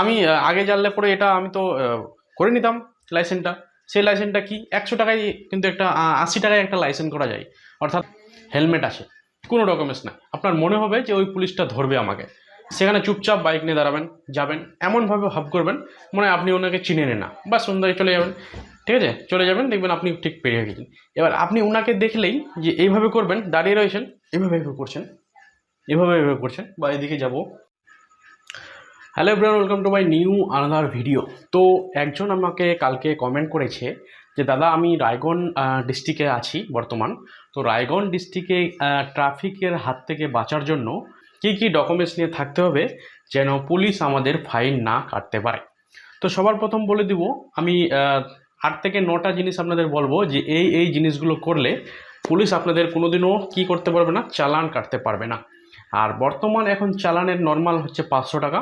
আমি আগে জানলে পরে এটা আমি তো করে নিতাম লাইসেন্সটা সেই লাইসেন্সটা কি একশো টাকায় কিন্তু একটা আশি টাকায় একটা লাইসেন্স করা যায়। অর্থাৎ হেলমেট আছে কোনো ডকুমেন্টস নাই আপনার মনে হবে যে ওই পুলিশটা ধরবে আমাকে। সেখানে চুপচাপ বাইক নিয়ে দাঁড়াবেন, যাবেন, এমনভাবে ভাব করবেন মনে আপনি ওনাকে চিনে নেন না। বা সুন্দর চলে যাবেন। ঠিক আছে? চলে যাবেন, দেখবেন আপনি ঠিক পেরিয়ে গেছেন। এবার আপনি ওনাকে দেখলেই যে এইভাবে করবেন, দাঁড়িয়ে রয়েছেন, এভাবে এভাবে করছেন, এভাবে এভাবে করছেন, বা এদিকে যাব। Hello everyone welcome to my new another video তো একজন আমাকে কালকে কমেন্ট করেছে যে, দাদা, আমি রায়গঞ্জ ডিস্ট্রিক্টে আছি বর্তমান। তো রায়গঞ্জ ডিস্ট্রিক্টে ট্রাফিকের হাত থেকে বাঁচার জন্য কী কী ডকুমেন্টস নিয়ে থাকতে হবে যেন পুলিশ আমাদের ফাইন না কাটতে পারে? তো সবার প্রথম বলে দিব, আমি আট থেকে নটা জিনিস আপনাদের বলব যে, এই এই জিনিসগুলো করলে পুলিশ আপনাদের কোনোদিনও কী করতে পারবে না, চালান কাটতে পারবে না। আর বর্তমান এখন চালানের নর্মাল হচ্ছে পাঁচশো টাকা।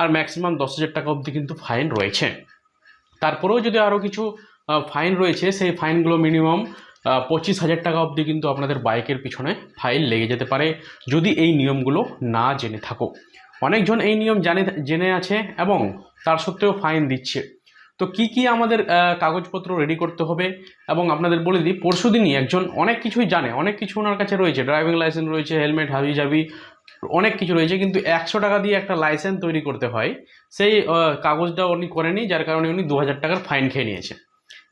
আর ম্যাক্সিমাম দশ হাজার টাকা অবধি কিন্তু ফাইন রয়েছে। তারপরেও যদি আরও কিছু ফাইন রয়েছে, সেই ফাইনগুলো মিনিমাম পঁচিশ হাজার টাকা অবধি কিন্তু আপনাদের বাইকের পিছনে ফাইন লেগে যেতে পারে, যদি এই নিয়মগুলো না জেনে থাকো। অনেকজন এই নিয়ম জানে, জেনে আছে এবং তার সত্ত্বেও ফাইন দিচ্ছে। তো কি কি আমাদের কাগজপত্র রেডি করতে হবে? এবং আপনাদের বলে দিই পরশু দিনই একজন অনেক কিছুই জানে, অনেক কিছু ওনার কাছে রয়েছে। ড্রাইভিং লাইসেন্স রয়েছে হেলমেট হাবি জাবি অনেক কিছু রয়েছে, কিন্তু একশো টাকা দিয়ে একটা লাইসেন্স তৈরি করতে হয়। সেই কাগজটা উনি করেনি যার কারণে উনি দু হাজার টাকার ফাইন খেয়ে নিয়েছে।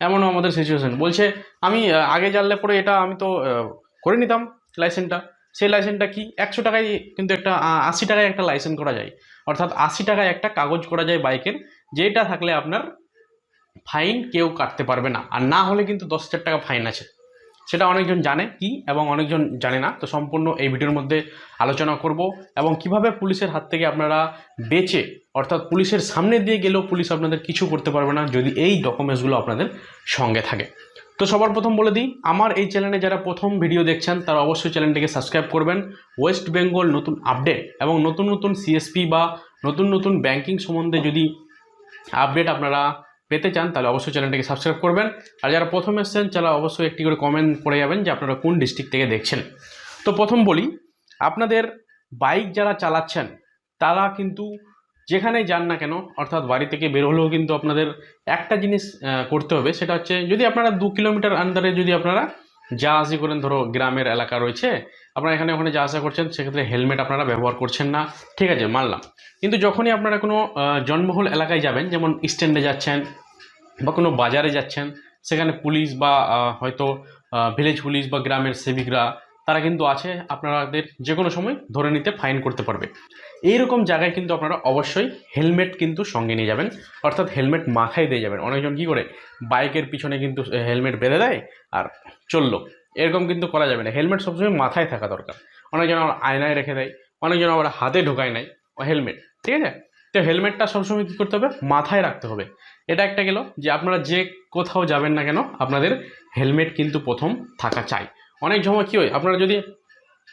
এমনও আমাদের সিচুয়েশন বলছে, আমি আগে জানলে পরে এটা আমি তো করে নিতাম লাইসেন্সটা সেই লাইসেন্সটা কি? একশো টাকায় কিন্তু একটা আশি টাকায় একটা লাইসেন্স করা যায়। অর্থাৎ আশি টাকায় একটা কাগজ করা যায় বাইকের যেটা থাকলে আপনার ফাইন কেউ কাটতে পারবে না। আর না হলে কিন্তু দশ হাজার টাকা ফাইন আছে। সেটা অনেকজন জানে কি এবং অনেকজন জানে না। তো সম্পূর্ণ এই ভিডিওর মধ্যে আলোচনা করব এবং কীভাবে পুলিশের হাত থেকে আপনারা বেঁচে, অর্থাৎ পুলিশের সামনে দিয়ে গেলেও পুলিশ আপনাদের কিছু করতে পারবে না যদি এই ডকুমেন্টসগুলো আপনাদের সঙ্গে থাকে। তো সবার প্রথম বলে দিই, আমার এই চ্যানেলে যারা প্রথম ভিডিও দেখছেন, তারা অবশ্যই চ্যানেলটিকে সাবস্ক্রাইব করবেন। ওয়েস্ট বেঙ্গল নতুন আপডেট এবং নতুন নতুন সিএসপি বা নতুন নতুন ব্যাংকিং সম্বন্ধে যদি আপডেট আপনারা পেতে চান, তাহলে অবশ্যই চ্যানেলটিকে সাবস্ক্রাইব করবেন। আর যারা প্রথম এসছেন, তারা অবশ্যই একটি করে কমেন্ট করে যাবেন যে আপনারা কোন ডিস্ট্রিক্ট থেকে দেখছেন। তো প্রথম বলি, আপনাদের বাইক যারা চালাচ্ছেন, তারা কিন্তু যেখানেই যান না কেন, অর্থাৎ বাড়ি থেকে বের হলেও কিন্তু আপনাদের একটা জিনিস করতে হবে, সেটা হচ্ছে যদি আপনারা দু কিলোমিটার আন্ডারে যদি আপনারা আসি করেন ধরো গ্রামের এলাকা রয়েছে আপনারা এখানে ওখানে যা আসা করছেন সেক্ষেত্রে হেলমেট আপনারা ব্যবহার করছেন না। ঠিক আছে মানলাম। কিন্তু যখনই আপনারা কোনো আহ, জনবহুল এলাকায় যাবেন যেমন স্ট্যান্ডে যাচ্ছেন বা কোনো বাজারে যাচ্ছেন সেখানে পুলিশ বা হয়তো ভিলেজ পুলিশ বা গ্রামের সেবিকরা তারা কিন্তু আছে আপনাদের যে কোনো সময় ধরে নিতে ফাইন করতে পারবে। এইরকম জায়গায় কিন্তু আপনারা অবশ্যই হেলমেট কিন্তু সঙ্গে নিয়ে যাবেন। অর্থাৎ হেলমেট মাথায় দিয়ে যাবেন। অনেকজন কী করে? বাইকের পিছনে কিন্তু হেলমেট বেঁধে দেয় আর চলল। এরকম কিন্তু করা যাবে না। হেলমেট সবসময় মাথায় থাকা দরকার। অনেকজন আবার আয়নায় রেখে দেয়, অনেকজন আবার হাতে ঢোকায় নেয়। হেলমেট, ঠিক আছে? তো হেলমেটটা সবসময় কী করতে হবে? মাথায় রাখতে হবে। এটা একটা গেল যে আপনারা যে কোথাও যাবেন না কেন, আপনাদের হেলমেট কিন্তু প্রথম থাকা চাই। অনেক সময় কী হয়, আপনারা যদি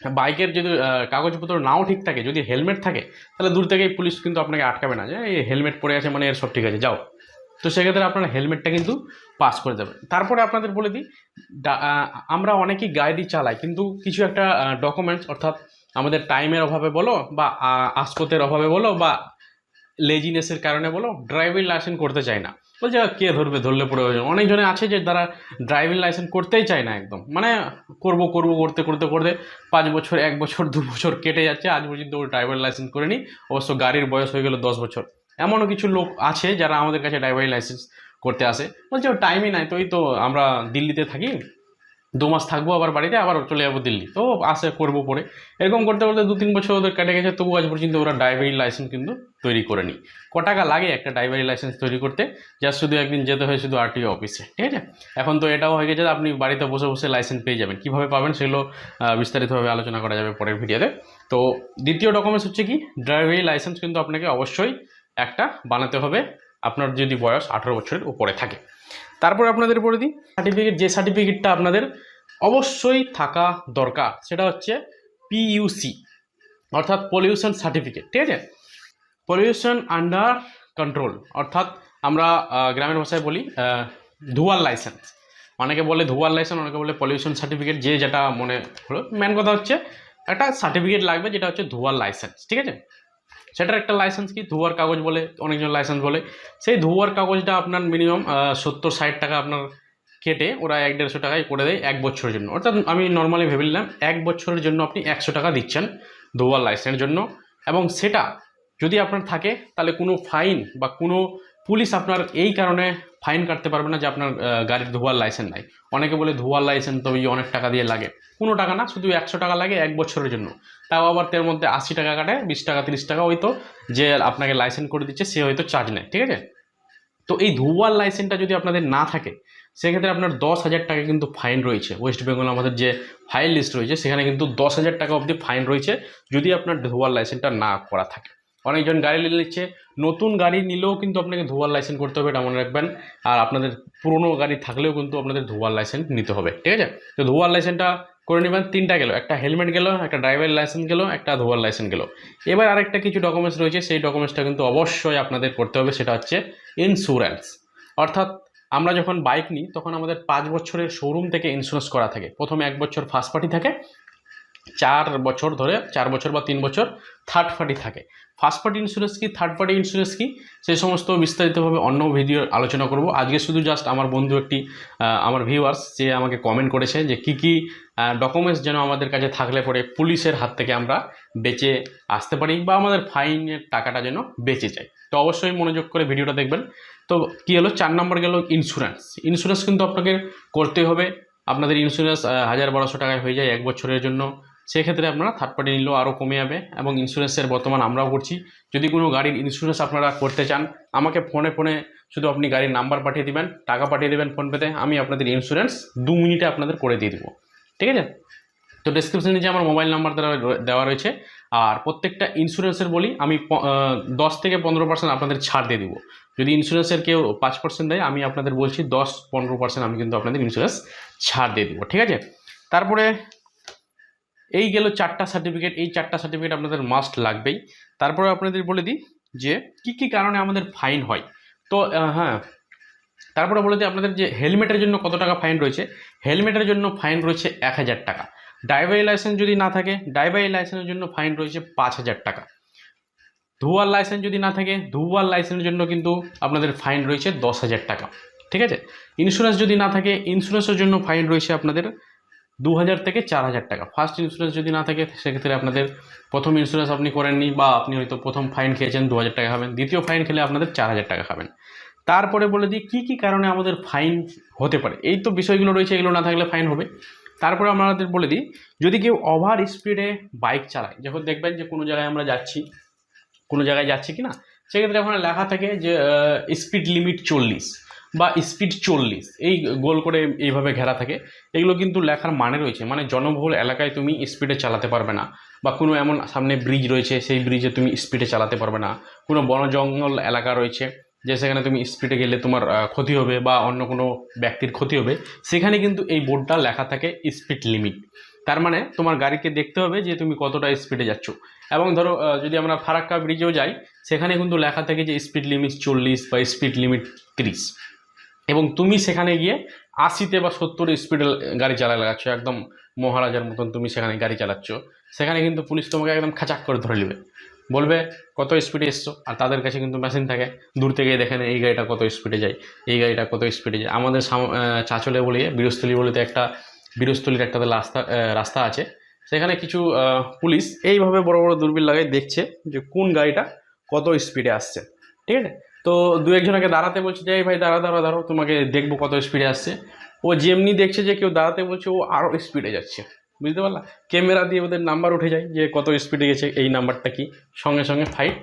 বাইকের যদি কাগজপত্র নাও ঠিক থাকে, যদি হেলমেট থাকে, তাহলে দূর থেকেই পুলিশ কিন্তু আপনাকে আটকাবে না যে, এই হেলমেট পরে আছে মানে এর সব ঠিক আছে, যাও। তো সেক্ষেত্রে আপনারা হেলমেটটা কিন্তু পাস করে দেবেন তারপরে আপনাদের বলে দিই আমরা অনেকেই গাড়ি চালাই, কিন্তু কিছু একটা ডকুমেন্টস অর্থাৎ আমাদের টাইমের অভাবে বলো বা আস্কতের অভাবে বলো বা লেজিনেসের কারণে বলো ড্রাইভিং লাইসেন্স করতে চায় না। বলছে, কে ধরবে? ধরলে যাবে। অনেকজনে আছে যে তারা ড্রাইভিং লাইসেন্স করতেই চায় না একদম। মানে করব করব, করতে করতে করতে পাঁচ বছর, এক বছর, দু বছর কেটে যাচ্ছে। আজ পর্যন্ত ও ড্রাইভার লাইসেন্স করেনি। অবশ্য গাড়ির বয়স হয়ে গেল দশ বছর। এমনও কিছু লোক আছে যারা আমাদের কাছে ড্রাইভিং লাইসেন্স করতে আসে। বলছে ও টাইমই নাই, তো এই তো আমরা দিল্লিতে থাকি। দু মাস থাকব আবার বাড়িতে, আবার চলে যাব দিল্লি। তো আসে, করব পরে। এরকম করতে করতে দু তিন বছর ওদের কেটে গেছে। তবু আজ পর্যন্ত ওরা ড্রাইভিং লাইসেন্স কিন্তু তৈরি করে নিই। ক টাকা লাগে একটা ড্রাইভারি লাইসেন্স তৈরি করতে? যা শুধু একদিন যেতে হয় শুধু আরটিও অফিসে ঠিক আছে? এখন তো এটাও হয়ে গেছে, আপনি বাড়িতে বসে বসে লাইসেন্স পেয়ে যাবেন। কীভাবে পাবেন সেগুলো বিস্তারিতভাবে আলোচনা করা যাবে পরের ভিডিওতে। তো দ্বিতীয় ডকুমেন্টস হচ্ছে কি? ড্রাইভারি লাইসেন্স কিন্তু আপনাকে অবশ্যই একটা বানাতে হবে, আপনার যদি বয়স আঠারো বছরের উপরে থাকে। তারপর আপনাদের বলে দিই সার্টিফিকেট যে সার্টিফিকেটটা আপনাদের অবশ্যই থাকা দরকার, সেটা হচ্ছে পিইউসি অর্থাৎ পলিউশন সার্টিফিকেট ঠিক আছে? পলিউশন আন্ডার কন্ট্রোল অর্থাৎ আমরা গ্রামের ভাষায় বলি ধোয়ার লাইসেন্স অনেকে বলে ধোয়ার লাইসেন্স অনেকে বলে পলিউশন সার্টিফিকেট যে যেটা মনে হলো। মেন কথা হচ্ছে, একটা সার্টিফিকেট লাগবে যেটা হচ্ছে ধোয়ার লাইসেন্স ঠিক আছে? সেটার একটা লাইসেন্স কি? ধোয়ার কাগজ বলে, অনেকজন লাইসেন্স বলে। সেই ধোয়ার কাগজটা আপনার মিনিমাম সত্তর, ষাট টাকা আপনার কেটে ওরা এক দেড়শো টাকায় করে দেয় এক বছরের জন্য। অর্থাৎ আমি নর্মালি ভেবে নিলাম, এক বছরের জন্য আপনি একশো টাকা দিচ্ছেন ধোয়ার লাইসেন্সের জন্য। এবং সেটা যদি আপনার থাকে, তাহলে কোনো ফাইন বা কোনো পুলিশ আপনার এই কারণে ফাইন কাটতে পারবে না যে আপনার গাড়ির ধোয়ার লাইসেন্স নাই। অনেকে বলে ধোয়ার লাইসেন্স তো ওই অনেক টাকা দিয়ে লাগে। কোনো টাকা না, শুধু একশো টাকা লাগে এক বছরের জন্য। তাও আবার তার মধ্যে আশি টাকা কাটে, বিশ টাকা, তিরিশ টাকা হয়তো যে আপনাকে লাইসেন্স করে দিচ্ছে, সে হয়তো চার্জ নেয়, ঠিক আছে? তো এই ধোয়ার লাইসেন্সটা যদি আপনাদের না থাকে, সেক্ষেত্রে আপনার দশ হাজার টাকা কিন্তু ফাইন রয়েছে। ওয়েস্ট বেঙ্গল আমাদের যে ফাইল লিস্ট রয়েছে, সেখানে কিন্তু দশ হাজার টাকা অবধি ফাইন রয়েছে, যদি আপনার ধোয়ার লাইসেন্সটা না করা থাকে। অনেকজন গাড়ি নিচ্ছে। নতুন গাড়ি নিলেও কিন্তু আপনাকে ধোয়ার লাইসেন্স করতে হবে, এটা মনে রাখবেন। আর আপনাদের পুরনো গাড়ি থাকলেও কিন্তু আপনাদের ধোয়ার লাইসেন্স নিতে হবে, ঠিক আছে? তো ধোয়ার লাইসেন্সটা করে নেবেন, তিনটা গেল, একটা হেলমেট গেল, একটা ড্রাইভার লাইসেন্স গেল, একটা ধোয়ার লাইসেন্স গেল। এবার আরেকটা কিছু ডকুমেন্টস রয়েছে, সেই ডকুমেন্টসটা কিন্তু অবশ্যই আপনাদের করতে হবে, সেটা হচ্ছে ইন্স্যুরেন্স অর্থাৎ আমরা যখন বাইক নিই, তখন আমাদের পাঁচ বছরের শোরুম থেকে ইন্স্যুরেন্স করা থাকে। প্রথমে এক বছর ফার্স্ট পার্টি থাকে চার বছর ধরে, চার বছর বা তিন বছর থার্ড পার্টি থাকে। ফার্স্ট পার্টি ইন্স্যুরেন্স কি? থার্ড পার্টি ইন্স্যুরেন্স কি? সেই সমস্ত বিস্তারিতভাবে অন্য ভিডিও আলোচনা করব। আজকে শুধু জাস্ট আমার বন্ধু একটি আমার ভিউয়ার্স যে আমাকে কমেন্ট করেছে যে কী কী ডকুমেন্টস যেন আমাদের কাছে থাকলে পরে পুলিশের হাত থেকে আমরা বেঁচে আসতে পারি বা আমাদের ফাইনের টাকাটা যেন বেঁচে যায়। তো অবশ্যই মনোযোগ করে ভিডিওটা দেখবেন। তো কী হলো? চার নম্বর গেল ইন্স্যুরেন্স ইন্স্যুরেন্স কিন্তু আপনাকে করতে হবে। আপনাদের ইন্স্যুরেন্স হাজার বারোশো টাকায় হয়ে যায় এক বছরের জন্য। সেক্ষেত্রে আপনারা থার্ড পার্টি নিলেও আরও কমে যাবে এবং ইন্স্যুরেন্সের বর্তমান আমরাও করছি। যদি কোনো গাড়ির ইন্স্যুরেন্স আপনারা করতে চান, আমাকে ফোনে ফোনে শুধু আপনি গাড়ির নাম্বার পাঠিয়ে দেবেন, টাকা পাঠিয়ে দেবেন ফোনপেতে আমি আপনাদের ইন্স্যুরেন্স দু মিনিটে আপনাদের করে দিয়ে দেবো। ঠিক আছে? তো ডিসক্রিপশনে যে আমার মোবাইল নাম্বার দেওয়া দেওয়া রয়েছে, আর প্রত্যেকটা ইন্স্যুরেন্সের বলি আমি দশ থেকে পনেরো পার্সেন্ট আপনাদের ছাড় দিয়ে দিব। যদি ইন্স্যুরেন্সের কেউ পাঁচ পার্সেন্ট দেয়, আমি আপনাদের বলছি দশ, পনেরো পার্সেন্ট আমি কিন্তু আপনাদের ইন্স্যুরেন্স ছাড় দিয়ে দিব। ঠিক আছে? তারপরে এই গেল চারটা সার্টিফিকেট এই চারটা সার্টিফিকেট আপনাদের মাস্ট লাগবেই। তারপরে আপনাদের বলে দিই যে কি কি কারণে আমাদের ফাইন হয়। তো হ্যাঁ তারপরে বলে দিই আপনাদের যে হেলমেটের জন্য কত টাকা ফাইন রয়েছে? হেলমেটের জন্য ফাইন রয়েছে এক হাজার টাকা। ড্রাইভারি লাইসেন্স যদি না থাকে ড্রাইভারি লাইসেন্সের জন্য ফাইন রয়েছে পাঁচ হাজার টাকা। ধুয়ার লাইসেন্স যদি না থাকে, ধুয়ার লাইসেন্সের জন্য কিন্তু আপনাদের ফাইন রয়েছে দশ হাজার টাকা। ঠিক আছে? ইন্স্যুরেন্স যদি না থাকে ইন্স্যুরেন্সের জন্য ফাইন রয়েছে আপনাদের দু হাজার থেকে চার হাজার টাকা। ফার্স্ট ইন্স্যুরেন্স যদি না থাকে, সেক্ষেত্রে আপনাদের প্রথম ইন্স্যুরেন্স আপনি করেননি বা আপনি হয়তো প্রথম ফাইন খেয়েছেন দু হাজার টাকা খাবেন। দ্বিতীয় ফাইন খেলে আপনাদের চার হাজার টাকা খাবেন। তারপরে বলে দিই, কী কী কারণে আমাদের ফাইন হতে পারে? এই তো বিষয়গুলো রয়েছে, এগুলো না থাকলে ফাইন হবে। তারপরে আমাদের বলে দিই, যদি কেউ ওভার স্পিডে বাইক চালায়, যখন দেখবেন যে কোনো জায়গায় আমরা যাচ্ছি, কোনো জায়গায় যাচ্ছি কি না সেক্ষেত্রে ওখানে লেখা থাকে যে স্পিড লিমিট চল্লিশ। বা স্পিড চল্লিশ। এই গোল করে এইভাবে ঘেরা থাকে। এগুলো কিন্তু লেখার মানে রয়েছে। মানে জনবহুল এলাকায় তুমি স্পিডে চালাতে পারবে না। বা কোনো এমন সামনে ব্রিজ রয়েছে, সেই ব্রিজে তুমি স্পিডে চালাতে পারবে না। কোনো বন জঙ্গল এলাকা রয়েছে, যে সেখানে তুমি স্পিডে গেলে তোমার ক্ষতি হবে বা অন্য কোনো ব্যক্তির ক্ষতি হবে, সেখানে কিন্তু এই বোর্ডটা লেখা থাকে স্পিড লিমিট তার মানে তোমার গাড়িকে দেখতে হবে যে তুমি কতটা স্পিডে যাচ্ছ। এবং ধরো যদি আমরা ফারাক্কা ব্রিজেও যাই, সেখানে কিন্তু লেখা থাকে যে স্পিড লিমিট চল্লিশ বা স্পিড লিমিট তিরিশ। এবং তুমি সেখানে গিয়ে আশিতে বা সত্তর স্পিডে গাড়ি চালা লাগাচ্ছ, একদম মহারাজার মতন তুমি সেখানে গাড়ি চালাচ্ছ। সেখানে কিন্তু পুলিশ তোমাকে একদম খাচাক করে ধরে নেবে। বলবে, কত স্পিডে এসছো? আর তাদের কাছে কিন্তু মেশিন থাকে, দূর থেকে দেখেন এই গাড়িটা কত স্পিডে যায়, এই গাড়িটা কত স্পিডে যায়। আমাদের চাঁচলে বলে, বীরস্থলী বলতে একটা, বীরস্থলীর একটা রাস্তা রাস্তা আছে। সেখানে কিছু পুলিশ এইভাবে বড় বড় দূরবীন লাগাই দেখছে যে কোন গাড়িটা কত স্পিডে আসছে। ঠিক আছে? তো দু একজনকে দাঁড়াতে বলছে যে ভাই দাঁড়া দাঁড়া দাঁড়াও, তোমাকে দেখব কত স্পিডে আসছে। ও যেমনি দেখছে যে, কেউ দাঁড়াতে বলছে, ও আরও স্পিডে যাচ্ছে। বুঝতে পারলা? ক্যামেরা দিয়ে ওদের নাম্বার উঠে যায় যে, কত স্পিডে গেছে, এই নাম্বারটা কি? সঙ্গে সঙ্গে ফাইট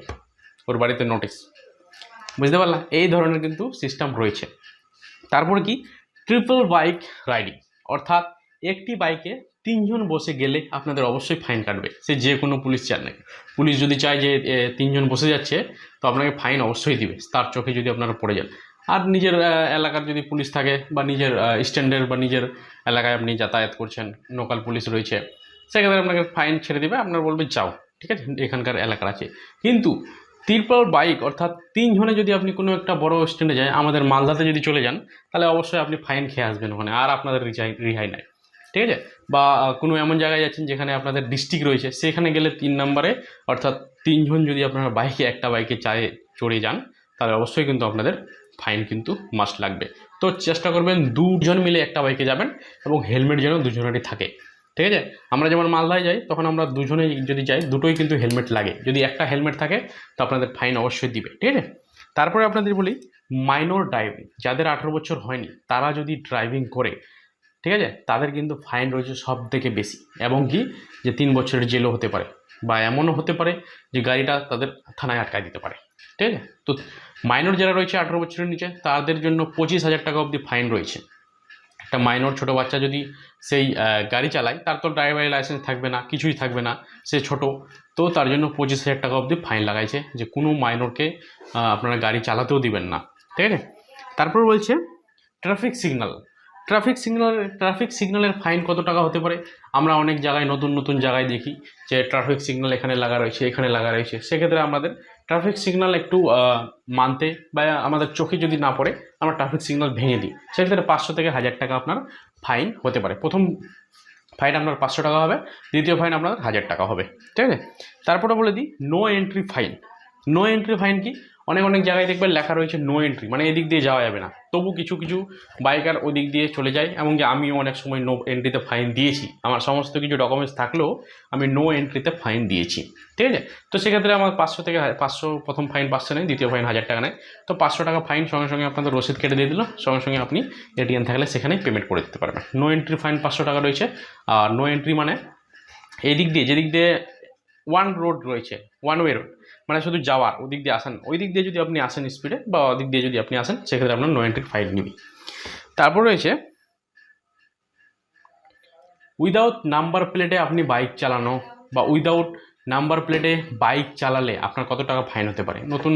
ওর বাড়িতে নোটিশ বুঝতে পারলা? এই ধরনের কিন্তু সিস্টেম রয়েছে। তারপর কি? ট্রিপল বাইক রাইডিং অর্থাৎ একটি বাইকে তিনজন বসে গেলে আপনাদের অবশ্যই ফাইন কাটবে। সে যে কোনো পুলিশ চান নাকি পুলিশ যদি চায় যে তিনজন বসে যাচ্ছে, তো আপনাকে ফাইন অবশ্যই দিবে। তার চোখে যদি আপনারা পড়ে যান। আর নিজের এলাকার যদি পুলিশ থাকে বা নিজের স্ট্যান্ডের বা নিজের এলাকায় আপনি যাতায়াত করছেন লোকাল পুলিশ রয়েছে সেক্ষেত্রে আপনাকে ফাইন ছেড়ে দেবে। আপনার বলবে, যাও। ঠিক আছে? এখানকার এলাকার আছে। কিন্তু তিরপল বাইক অর্থাৎ তিনজনে যদি আপনি কোনো একটা বড় স্ট্যান্ডে যায়, আমাদের মালদাতে যদি চলে যান, তাহলে অবশ্যই আপনি ফাইন খেয়ে আসবেন ওখানে। আর আপনাদের রিহাই রিহাই নাই। ঠিক আছে? বা কোনো এমন জায়গায় যাচ্ছেন যেখানে আপনাদের ডিস্ট্রিক্ট রয়েছে, সেখানে গেলে তিন নম্বরে অর্থাৎ তিনজন যদি আপনারা বাইকে একটা বাইকে চায়ে চড়ে যান, তাহলে অবশ্যই কিন্তু আপনাদের ফাইন কিন্তু মাস্ট লাগবে। তো চেষ্টা করবেন দুজন মিলে একটা বাইকে যাবেন এবং হেলমেট যেন দুজনেরই থাকে। ঠিক আছে? আমরা যেমন মালদায় যাই, তখন আমরা দুজনেই যদি যাই, দুটোই কিন্তু হেলমেট লাগে। যদি একটা হেলমেট থাকে, তো আপনাদের ফাইন অবশ্যই দিবে। ঠিক আছে? তারপরে আপনাদের বলি মাইনর ড্রাইভিং যাদের আঠেরো বছর হয়নি, তারা যদি ড্রাইভিং করে ঠিক আছে? তাদের কিন্তু ফাইন রয়েছে সব থেকে বেশি। এবং কি? যে তিন বছরের জেলও হতে পারে বা এমনও হতে পারে যে গাড়িটা তাদের থানায় আটকায় দিতে পারে। ঠিক আছে? তো মাইনর যারা রয়েছে আঠেরো বছরের নিচে, তাদের জন্য পঁচিশ হাজার টাকা অবধি ফাইন রয়েছে। একটা মাইনর ছোটো বাচ্চা যদি সেই গাড়ি চালায়, তার তো ড্রাইভারি লাইসেন্স থাকবে না, কিছুই থাকবে না, সে ছোট, তো তার জন্য পঁচিশ হাজার টাকা অবধি ফাইন লাগাইছে যে কোনো মাইনরকে আপনারা গাড়ি চালাতেও দিবেন না। ঠিক আছে? তারপর বলছে, traffic signal traffic signal traffic সিগন্যালের ফাইন কত টাকা হতে পারে? আমরা অনেক জায়গায় নতুন নতুন জায়গায় দেখি যে ট্রাফিক সিগন্যাল এখানে লাগা রয়েছে, এখানে লাগা রয়েছে। সেক্ষেত্রে আমাদের ট্রাফিক সিগন্যাল একটু মানতে বা আমাদের চোখে যদি না পড়ে, আমরা ট্রাফিক সিগন্যাল ভেঙে দিই। সেক্ষেত্রে পাঁচশো থেকে হাজার টাকা আপনার ফাইন হতে পারে। প্রথম ফাইন আপনার পাঁচশো টাকা হবে, দ্বিতীয় ফাইন আপনার হাজার টাকা হবে। ঠিক আছে? তারপরে বলে দিই no entry fine no entry fine কি? অনেক অনেক জায়গায় দেখবেন লেখা রয়েছে নো এন্ট্রি মানে এদিক দিয়ে যাওয়া যাবে না। তবু কিছু কিছু বাইকার ওদিক দিয়ে চলে যায়, এমনকি আমিও অনেক সময় নো এন্ট্রিতে ফাইন দিয়েছি। আমার সমস্ত কিছু ডকুমেন্টস থাকলেও আমি নো এন্ট্রিতে ফাইন দিয়েছি। ঠিক আছে? তো সেক্ষেত্রে আমার পাঁচশো থেকে পাঁচশো প্রথম ফাইন পাঁচশো নেয় দ্বিতীয় ফাইন হাজার টাকা নেয় তো পাঁচশো টাকা ফাইন সঙ্গে সঙ্গে আপনাদের রসিদ কেটে দিয়ে দিল, সঙ্গে সঙ্গে আপনি এটিএম থাকলে সেখানে পেমেন্ট করে দিতে পারবেন। নো এন্ট্রি ফাইন পাঁচশো টাকা রয়েছে, আর নো এন্ট্রি মানে এদিক দিয়ে, যেদিক দিয়ে ওয়ান রোড রয়েছে ওয়ান ওয়ে রোড মানে শুধু যাওয়ার, ওদিক দিয়ে আসেন ওই দিক দিয়ে যদি আপনি আসেন স্পিডে বা ওদিক দিয়ে যদি আপনি আসেন, সেক্ষেত্রে আপনার নো এন্ট্রি ফাইন নিবি। তারপর রয়েছে উইদাউট নাম্বার প্লেটে আপনি বাইক চালানো বা উইদাউট নাম্বার প্লেটে বাইক চালালে আপনার কত টাকা ফাইন হতে পারে? নতুন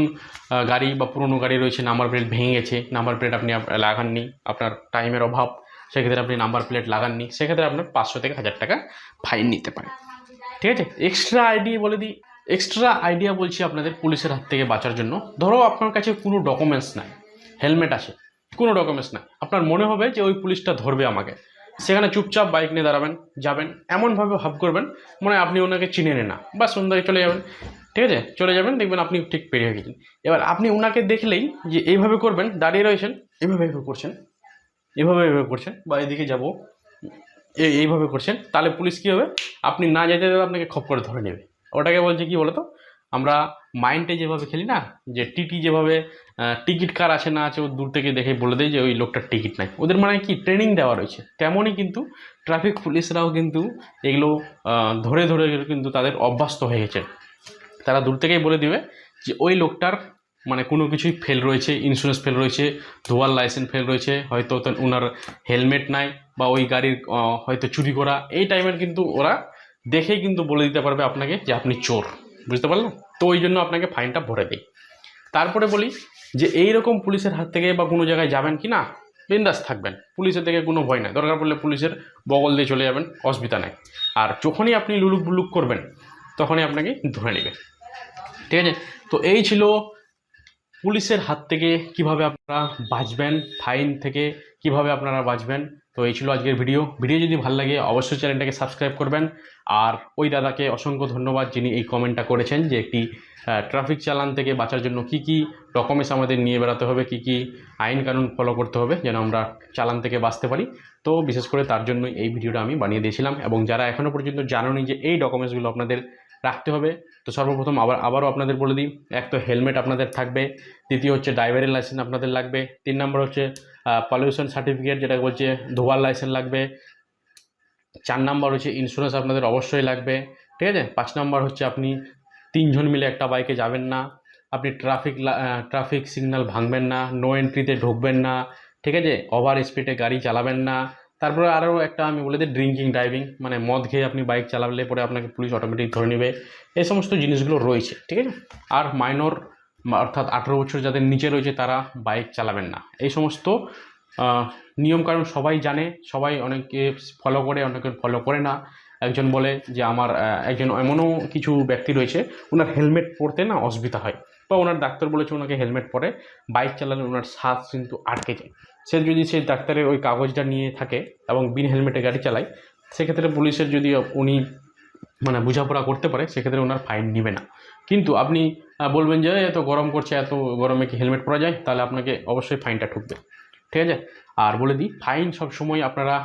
গাড়ি বা পুরনো গাড়ি রয়েছে নাম্বার প্লেট ভেঙে গেছে নাম্বার প্লেট আপনি লাগাননি, আপনার টাইমের অভাব, সেক্ষেত্রে আপনি নাম্বার প্লেট লাগাননি, সেক্ষেত্রে আপনার পাঁচশো থেকে হাজার টাকা ফাইন নিতে পারে। ঠিক আছে? এক্সট্রা আইডিয়া বলে দিই এক্সট্রা আইডিয়া বলছি আপনাদের পুলিশের হাত থেকে বাঁচার জন্য। ধরো আপনার কাছে কোনো ডকুমেন্টস নাই হেলমেট আছে, কোনো ডকুমেন্টস নাই, আপনার মনে হবে যে ওই পুলিশটা ধরবে আমাকে। সেখানে চুপচাপ বাইক নিয়ে দাঁড়াবেন, যাবেন, এমনভাবে ভাব করবেন, মনে আপনি ওনাকে চিনে নেন না বা সুন্দরী চলে যাবেন। ঠিক আছে? চলে যাবেন, দেখবেন আপনি ঠিক পেরিয়ে গেছেন। এবার আপনি ওনাকে দেখলেই যে এইভাবে করবেন, দাঁড়িয়ে রয়েছেন এভাবে এইভাবে করছেন এভাবে এভাবে করছেন, বা এদিকে যাব এই এইভাবে করছেন, তাহলে পুলিশ কী হবে? আপনি না যেতে যেতে আপনাকে খপ করে ধরে নেবে। ওটাকে বলছে কি বলতো? আমরা মাইন্ডে যেভাবে খেলি না, যে টিটি যেভাবে টিকিট কার আছে না আছে, ও দূর থেকে দেখে বলে দেয় যে ওই লোকটার টিকিট নাই। ওদের মানে কি? ট্রেনিং দেওয়া রয়েছে। তেমনই কিন্তু ট্রাফিক পুলিশরাও কিন্তু এগুলো ধরে ধরে কিন্তু তাদের অভ্যস্ত হয়ে গেছে। তারা দূর থেকেই বলে দিবে যে ওই লোকটার মানে কোনো কিছুই ফেল রয়েছে ইন্স্যুরেন্স ফেল রয়েছে, ধোয়ার লাইসেন্স ফেল রয়েছে, হয়তো ওনার হেলমেট নাই বা ওই গাড়ির হয়তো চুরি করা। এই টাইমের কিন্তু ওরা দেখেই কিন্তু বলে দিতে পারবে আপনাকে যে আপনি চোর, বুঝতে পারলেন? তো ওই জন্য আপনাকে ফাইনটা ভরে দেয় তারপরে বলি যে এই রকম পুলিশের হাত থেকে বা কোনো জায়গায় যাবেন কি না, বিন্দাস থাকবেন। পুলিশের থেকে কোনো ভয় নাই। দরকার পড়লে পুলিশের বগল দিয়ে চলে যাবেন, অসুবিধা নাই। আর যখনই আপনি লুলুক বুলুক করবেন, তখনই আপনাকে ধরে নেবে। ঠিক আছে? তো এই ছিল পুলিশের হাত থেকে কীভাবে আপনারা বাঁচবেন, ফাইন থেকে কীভাবে আপনারা বাঁচবেন তো এই ছিল আজকের ভিডিও। ভিডিও যদি ভালো লাগে, অবশ্যই চ্যানেলটাকে সাবস্ক্রাইব করবেন। আর ওই দাদাকে অসংখ্য ধন্যবাদ যিনি এই কমেন্টটা করেছেন যে একটি ট্রাফিক চালান থেকে বাঁচার জন্য কি কি ডকুমেন্টস আমাদের নিয়ে বেড়াতে হবে, কি কি আইন কানুন ফলো করতে হবে যেন আমরা চালান থেকে বাঁচতে পারি। তো বিশেষ করে তার জন্যই এই ভিডিওটা আমি বানিয়ে দিয়েছিলাম এবং যারা এখনও পর্যন্ত জানোনি যে এই ডকুমেন্টসগুলো আপনাদের রাখতে হবে। তো সর্বপ্রথম আবার, আবারও আপনাদের বলে দিই, এক তো হেলমেট আপনাদের থাকবে, দ্বিতীয় হচ্ছে ড্রাইভারের লাইসেন্স আপনাদের লাগবে, তিন নম্বর হচ্ছে পলিউশন সার্টিফিকেট যেটা বলছে, ধোয়ার লাইসেন্স লাগবে, চার নাম্বার হচ্ছে ইন্স্যুরেন্স আপনাদের অবশ্যই লাগবে, ঠিক আছে? পাঁচ নাম্বার হচ্ছে আপনি তিনজন মিলে একটা বাইকে যাবেন না, আপনি ট্রাফিক ট্রাফিক সিগন্যাল ভাঙবেন না নো এন্ট্রিতে ঢুকবেন না, ঠিক আছে? ওভার স্পিডে গাড়ি চালাবেন না তারপরে আরও একটা আমি বলে দিই ড্রিঙ্কিং ড্রাইভিং মানে মদ খেয়ে আপনি বাইক চালালে পরে আপনাকে পুলিশ অটোমেটিক ধরে নেবে। এই সমস্ত জিনিসগুলো রয়েছে, ঠিক আছে? আর মাইনর অর্থাৎ আঠেরো বছর যাদের নিচে রয়েছে তারা বাইক চালাবেন না। এই সমস্ত নিয়মকানুন সবাই জানে, সবাই অনেকে ফলো করে, অনেকে ফলো করে না। একজন বলে যে আমার একজন এমনও কিছু ব্যক্তি রয়েছে ওনার হেলমেট পরতে না অসুবিধা হয়। বা ওনার ডাক্তার বলেছে ওনাকে হেলমেট পরে, বাইক চালালে ওনার শ্বাস কিন্তু আটকে যায়। সে যদি সেই ডাক্তারের ওই কাগজটা নিয়ে থাকে এবং বিন হেলমেটে গাড়ি চালায়, সেক্ষেত্রে পুলিশের যদি উনি মানে বোঝাপড়া করতে পারে, সেক্ষেত্রে ওনার ফাইন নেবে না। কিন্তু আপনি বলবেন যে এত গরম করছে, এত গরমে কি হেলমেট পরা যায়? তাহলে আপনাকে অবশ্যই ফাইনটা ঠুকবে। ঠিক আছে? আর বলে দিই, ফাইন সবসময় আপনারা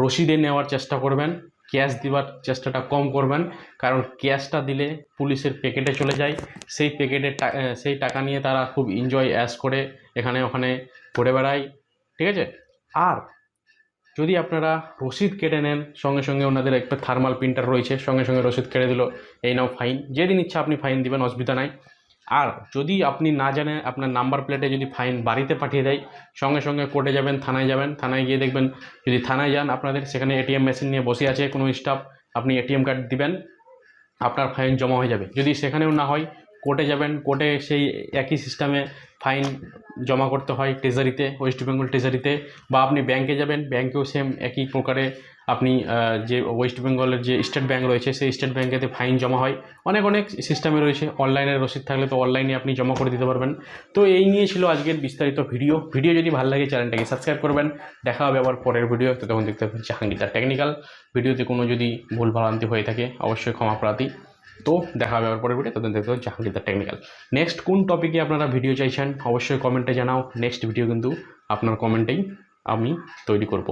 রসিদে নেওয়ার চেষ্টা করবেন। ক্যাশ দেওয়ার চেষ্টাটা কম করবেন। কারণ ক্যাশটা দিলে পুলিশের প্যাকেটে চলে যায়। সেই প্যাকেটের সেই টাকা নিয়ে তারা খুব এনজয় অ্যাশ করে এখানে ওখানে ঘুরে বেড়ায়। ঠিক আছে? আর যদি আপনারা রসিদ কেটে নেন, সঙ্গে সঙ্গে ওনাদের একটা থার্মাল প্রিন্টার রয়েছে, সঙ্গে সঙ্গে রসিদ কেটে দিল, এই নাও ফাইন যেদিন ইচ্ছা আপনি ফাইন দিবেন, অসুবিধা নাই। আর যদি আপনি না জানেন, আপনার নাম্বার প্লেটে যদি ফাইন বাড়িতে পাঠিয়ে দেয়, সঙ্গে সঙ্গে কোর্টে যাবেন, থানায় যাবেন, থানায় গিয়ে দেখবেন, যদি থানায় যান, আপনাদের সেখানে এটিএম মেশিন নিয়ে বসে আছে, কোনো স্টাফ, আপনি এটিএম কার্ড দিবেন, আপনার ফাইন জমা হয়ে যাবে। যদি সেখানেও না হয়, কোর্টে যাবেন, কোর্টে সেই একই সিস্টেমে ফাইন জমা করতে হয় ট্রেজারিতে ওয়েস্ট বেঙ্গল ট্রেজারিতে বা আপনি ব্যাংকে যাবেন ব্যাংকেও সেম একই প্রকারে আপনি যে ওয়েস্ট বেঙ্গলের যে স্টেট ব্যাংক রয়েছে, সেই স্টেট ব্যাঙ্কেতে ফাইন জমা হয়। অনেক অনেক সিস্টেমে রয়েছে। অনলাইনের রসিদ থাকলে তো অনলাইনে আপনি জমা করে দিতে পারবেন। তো এই নিয়ে ছিল আজকের বিস্তারিত ভিডিও। ভিডিও যদি ভালো লাগে চ্যানেলটাকে সাবস্ক্রাইব করবেন। দেখা হবে আবার পরের ভিডিও তখন দেখতে পাবেন জাহাঙ্গীর টেকনিক্যাল ভিডিওতে কোনো যদি ভুল ভ্রান্তি হয়ে থাকে, অবশ্যই ক্ষমা প্রার্থী। তো দেখা হবে আবার পরের ভিডিও তখন দেখতে পাবেন জাহাঙ্গীর টেকনিক্যাল নেক্সট কোন টপিকে আপনারা ভিডিও চাইছেন, অবশ্যই কমেন্টে জানাও। নেক্সট ভিডিও কিন্তু আপনার কমেন্টেই আমি তৈরি করব।